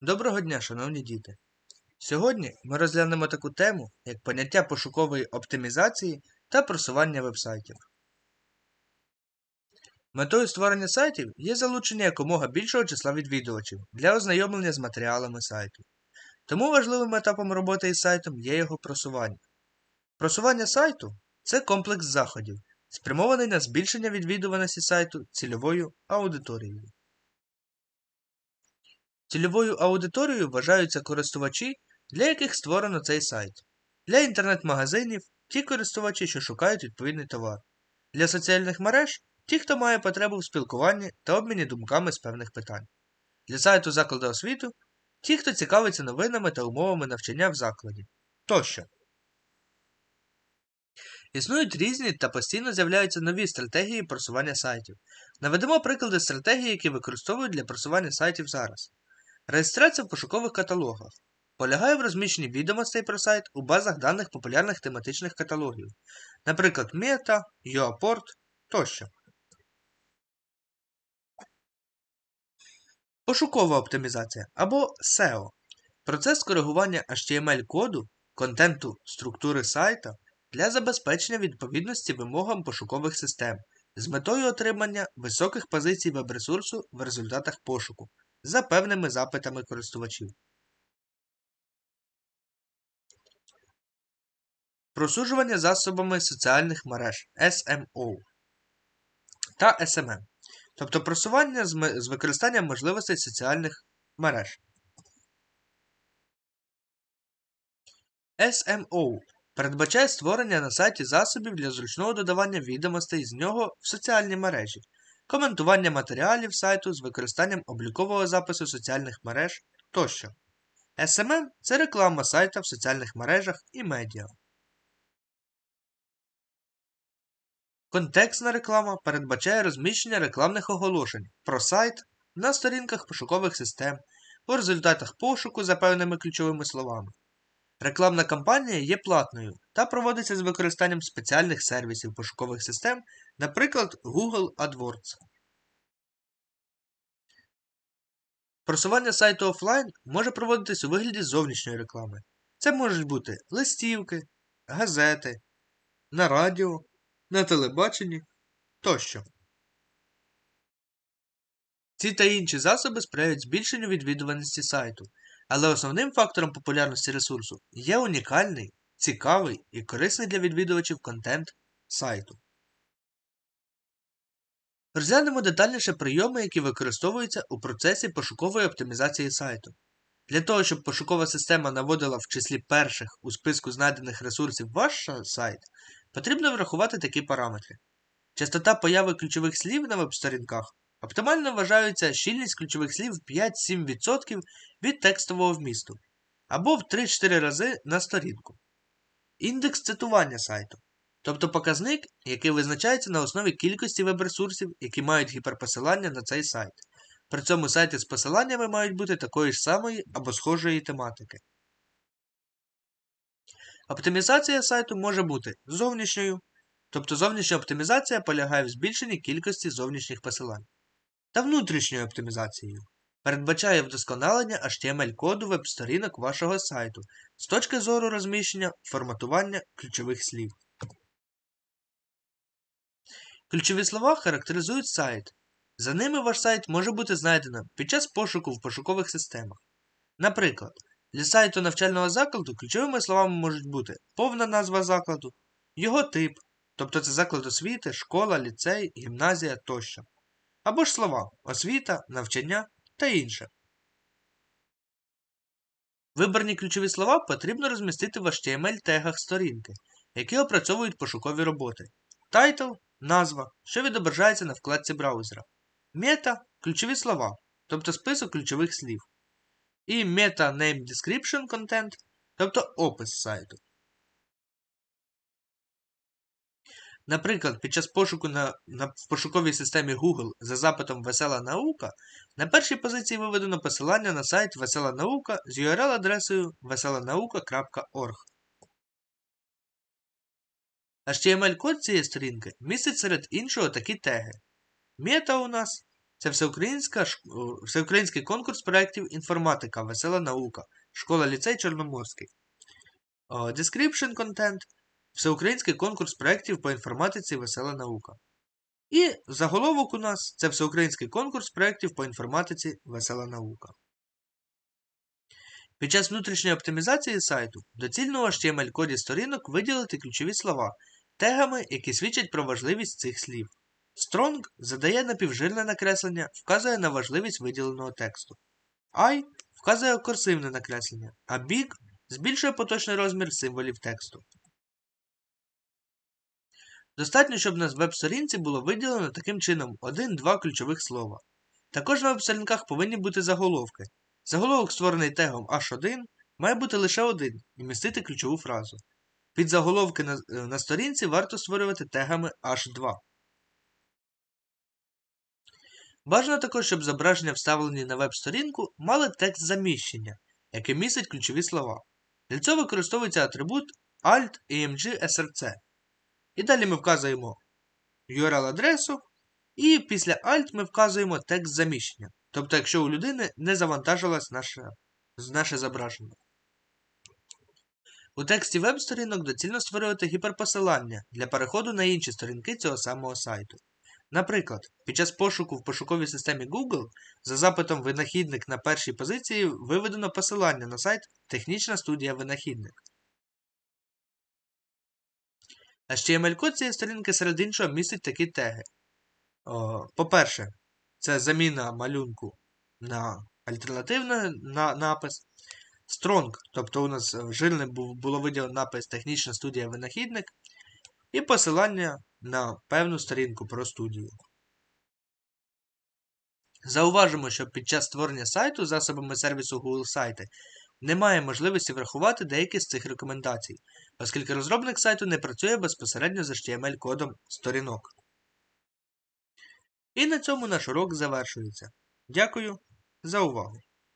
Доброго дня, шановні діти! Сьогодні ми розглянемо таку тему, як поняття пошукової оптимізації та просування вебсайтів. Метою створення сайтів є залучення якомога більшого числа відвідувачів для ознайомлення з матеріалами сайту. Тому важливим етапом роботи із сайтом є його просування. Просування сайту це комплекс заходів, спрямований на збільшення відвідуваності сайту цільовою аудиторією. Цільовою аудиторією вважаються користувачі, для яких створено цей сайт. Для інтернет-магазинів ті користувачі, що шукають відповідний товар. Для соціальних мереж ті, хто має потребу в спілкуванні та обміні думками з певних питань. Для сайту закладу освіту ті, хто цікавиться новинами та умовами навчання в закладі. Тощо. Існують різні та постійно з'являються нові стратегії просування сайтів. Наведемо приклади стратегій, які використовують для просування сайтів зараз. Реєстрація в пошукових каталогах. Полягає в розміщенні відомостей про сайт у базах даних популярних тематичних каталогів, наприклад, Meta, UAPort тощо. Пошукова оптимізація або SEO процес коригування HTML-коду, контенту структури сайта для забезпечення відповідності вимогам пошукових систем з метою отримання високих позицій веб-ресурсу в результатах пошуку за певними запитами користувачів. Просуджування засобами соціальних мереж SMO та SMM, тобто просування з використанням можливостей соціальних мереж. SMO передбачає створення на сайті засобів для зручного додавання відомостей з нього в соціальні мережі, коментування матеріалів сайту з використанням облікового запису соціальних мереж тощо. SMM це реклама сайта в соціальних мережах і медіа. Контекстна реклама передбачає розміщення рекламних оголошень про сайт на сторінках пошукових систем у результатах пошуку за певними ключовими словами. Рекламна кампанія є платною та проводиться з використанням спеціальних сервісів пошукових систем, наприклад, Google AdWords. Просування сайту офлайн може проводитись у вигляді зовнішньої реклами. Це можуть бути листівки, газети, на радіо, на телебаченні тощо. Ці та інші засоби сприяють збільшенню відвідуваності сайту, але основним фактором популярності ресурсу є унікальний, цікавий і корисний для відвідувачів контент сайту. Розглянемо детальніше прийоми, які використовуються у процесі пошукової оптимізації сайту. Для того, щоб пошукова система наводила в числі перших у списку знайдених ресурсів ваш сайт, потрібно врахувати такі параметри. Частота появи ключових слів на веб-сторінках Оптимально вважаються щільність ключових слів 5-7% від текстового вмісту або в 3-4 рази на сторінку. Індекс цитування сайту, тобто показник, який визначається на основі кількості веб-ресурсів, які мають гіперпосилання на цей сайт. При цьому сайти з посиланнями мають бути такої ж самої або схожої тематики. Оптимізація сайту може бути зовнішньою, тобто зовнішня оптимізація полягає в збільшенні кількості зовнішніх посилань та внутрішньою оптимізацією. Передбачає вдосконалення HTML-коду веб-сторінок вашого сайту з точки зору розміщення форматування ключових слів. Ключові слова характеризують сайт. За ними ваш сайт може бути знайдено під час пошуку в пошукових системах. Наприклад, для сайту навчального закладу ключовими словами можуть бути повна назва закладу, його тип, тобто це заклад освіти, школа, ліцей, гімназія тощо або ж слова освіта, навчання та інше. Вибрані ключові слова потрібно розмістити в HTML-тегах сторінки, які опрацьовують пошукові роботи. Title назва, що відображається на вкладці браузера. Мета ключові слова, тобто список ключових слів. І Meta Name Description Content, тобто опис сайту. Наприклад, під час пошуку на, на, в пошуковій системі Google за запитом Весела наука на першій позиції виведено посилання на сайт Весела наука з URL-адресою veselanauka.org. HTML-код цієї сторінки містить серед іншого такі теги. Мета у нас це всеукраїнська, всеукраїнський конкурс проєктів інформатика, весела наука, школа ліцей Чорноморський. Description Content всеукраїнський конкурс проєктів по інформатиці, весела наука. І заголовок у нас це всеукраїнський конкурс проєктів по інформатиці, весела наука. Під час внутрішньої оптимізації сайту доцільно у HTML-коді сторінок виділити ключові слова тегами, які свідчать про важливість цих слів. Strong задає напівжирне накреслення, вказує на важливість виділеного тексту. I вказує курсивне накреслення, а Big збільшує поточний розмір символів тексту. Достатньо, щоб на веб-сторінці було виділено таким чином 1-2 ключових слова. Також на веб-сторінках повинні бути заголовки. Заголовок, створений тегом H1, має бути лише один і містити ключову фразу. Під заголовки на, е, на сторінці варто створювати тегами H2. Бажано також, щоб зображення, вставлені на веб-сторінку, мали текст заміщення, який містить ключові слова. Для цього використовується атрибут Alt AMG SRC. І далі ми вказуємо URL-адресу, і після Alt ми вказуємо текст заміщення. Тобто, якщо у людини не завантажилось наше, наше зображення. У тексті веб-сторінок доцільно створювати гіперпосилання для переходу на інші сторінки цього самого сайту. Наприклад, під час пошуку в пошуковій системі Google за запитом винахідник на першій позиції виведено посилання на сайт Технічна студія винахідник. HTML-код цієї сторінки серед іншого містить такі теги. По-перше, це заміна малюнку на альтернативний на, напис. Strong, тобто у нас жирне був, було виділено напис Технічна студія винахідник. І посилання на певну сторінку про студію. Зауважимо, що під час створення сайту засобами сервісу Google сайти немає можливості врахувати деякі з цих рекомендацій, оскільки розробник сайту не працює безпосередньо з HTML-кодом сторінок. І на цьому наш урок завершується. Дякую за увагу!